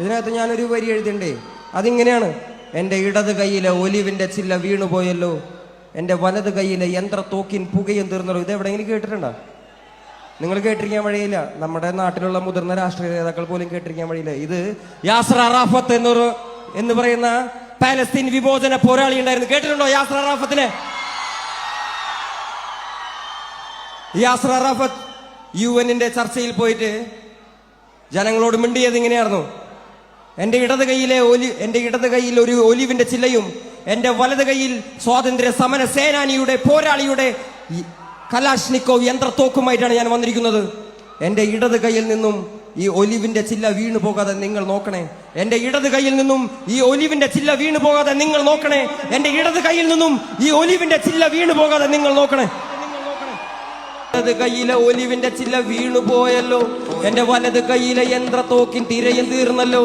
ഇതിനകത്ത് ഞാനൊരു വരി എഴുതിണ്ടേ? അതിങ്ങനെയാണ്. എന്റെ ഇടത് കൈയിലെ ഒലിവിന്റെ ചില്ല വീണുപോയല്ലോ എന്റെ വലത് കൈയിലെ യന്ത്രത്തോക്കിൻ പുകയും തീർന്നല്ലോ. ഇത് എവിടെയെങ്കിലും കേട്ടിട്ടുണ്ടോ? നിങ്ങൾ കേട്ടിരിക്കാൻ വഴിയില്ല. നമ്മുടെ നാട്ടിലുള്ള മുതിർന്ന രാഷ്ട്രീയ നേതാക്കൾ പോലും കേട്ടിരിക്കാൻ വഴിയില്ല. ഇത് യാസർ അറാഫത്ത് എന്നൊരു എന്ന് പറയുന്ന പാലസ്തീൻ വിമോചന പോരാളി ഉണ്ടായിരുന്നു. കേട്ടിട്ടുണ്ടോ യാസർ അറാഫത്തിനെ? യാസർ അറാഫത്ത് യു എന്നിന്റെ ചർച്ചയിൽ പോയിട്ട് ജനങ്ങളോട് മിണ്ടിയത് ഇങ്ങനെയായിരുന്നു. എന്റെ ഇടത് കൈയിലെ ഒലി എന്റെ ഇടത് കൈയിൽ ഒരു ഒലിവിന്റെ ചില്ലയും എന്റെ വലത് കൈയിൽ സ്വാതന്ത്ര്യ സമര സേനാനിയുടെ പോരാളിയുടെ കലാഷ്നിക്കോ കലാഷ്നിക്കോവ് യന്ത്രത്തോക്കുമായിട്ടാണ് ഞാൻ വന്നിരിക്കുന്നത്. എന്റെ ഇടത് കൈയിൽ നിന്നും ഈ ഒലിവിന്റെ ചില്ല വീണു പോകാതെ നിങ്ങൾ നോക്കണേ. എന്റെ ഇടത് കൈയിൽ നിന്നും ഈ ഒലിവിന്റെ ചില്ല വീണു പോകാതെ നിങ്ങൾ നോക്കണേ. എന്റെ ഇടത് കൈയിൽ നിന്നും ഈ ഒലിവിന്റെ ചില്ല വീണു പോകാതെ നിങ്ങൾ നോക്കണേ. ഇടത് കയ്യിലെ ഒലിവിന്റെ ചില്ല വീണു പോയല്ലോ. എന്റെ വലത് കയ്യിലെ യന്ത്രത്തോക്കിൻ തിരയും തീർന്നല്ലോ.